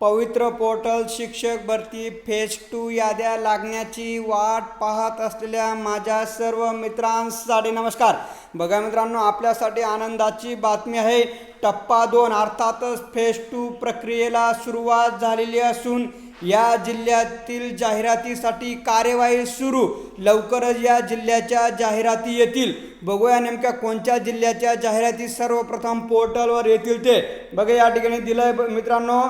पवित्र पोर्टल शिक्षक भरती फेज टू याद्या लागण्याची वाट पाहत असलेल्या माझ्या सर्व मित्रांसाठी नमस्कार. बघा मित्रांनो आपल्यासाठी आनंदाची बातमी आहे. टप्पा दोन अर्थातच फेज टू प्रक्रियेला सुरुवात झालेली असून या जिल्ह्यातील जाहिरातीसाठी कार्यवाही सुरू. लवकरच या जिल्ह्याच्या जाहिराती येतील. बघूया नेमक्या कोणत्या जिल्ह्याच्या जाहिराती सर्वप्रथम पोर्टलवर येतील ते. बघा या ठिकाणी दिलं आहे मित्रांनो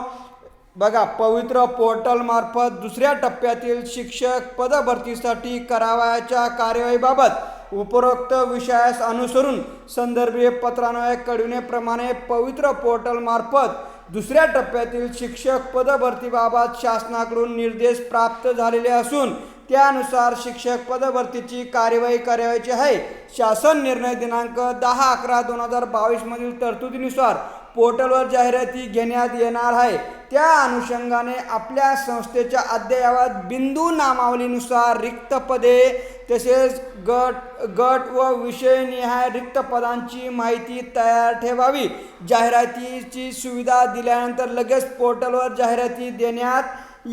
बघा पवित्र पोर्टलमार्फत दुसऱ्या टप्प्यातील शिक्षक पदभरतीसाठी करावयाच्या कार्यवाहीबाबत उपरोक्त विषयास अनुसरून संदर्भीय पत्रान्वये कळविण्याप्रमाणे पवित्र पोर्टलमार्फत दुसऱ्या टप्प्यातील शिक्षक पदभरतीबाबत शासनाकडून निर्देश प्राप्त झालेले असून त्यानुसार शिक्षक पदभरतीची कार्यवाही करावयाची आहे. शासन निर्णय दिनांक दहा अकरा दोन हजार बावीसमधील तरतुदीनुसार पोर्टलवर जाहिराती घेण्यात येणार आहे. त्या अनुषंगाने आपल्या संस्थेच्या अद्ययावत बिंदू नामावलीनुसार रिक्त पदे तसेच गट गट व विषयनिहाय रिक्त पदांची माहिती तयार ठेवावी. जाहिरातीची सुविधा दिल्यानंतर लगेच पोर्टलवर जाहिराती देण्यात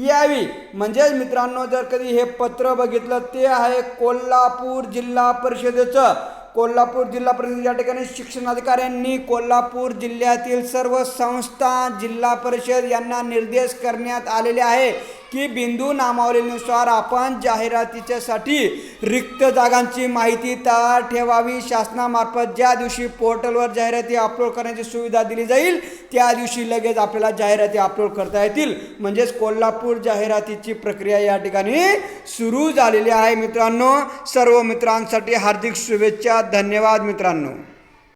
यावी. म्हणजेच मित्रांनो जर कधी हे पत्र बघितलं ते आहे कोल्हापूर जिल्हा परिषदेचं. कोल्हापूर जिल्हा परिषद या ठिकाणी शिक्षणाधिकाऱ्यांनी कोल्हापूर जिल्ह्यातील सर्व संस्था जिल्हा परिषद यांना निर्देश करण्यात आलेले आहे. की बिंदू नामावलीनुसार आपण जाहिरातीच्यासाठी रिक्त जागांची माहिती तयार ठेवावी. शासनामार्फत ज्या दिवशी पोर्टलवर जाहिराती अपलोड करण्याची सुविधा दिली जाईल त्या दिवशी लगेच आपल्याला जाहिराती अपलोड करता येतील. म्हणजेच कोल्हापूर जाहिरातीची प्रक्रिया या ठिकाणी सुरू झालेली आहे मित्रांनो. सर्व मित्रांसाठी हार्दिक शुभेच्छा. धन्यवाद मित्रांनो.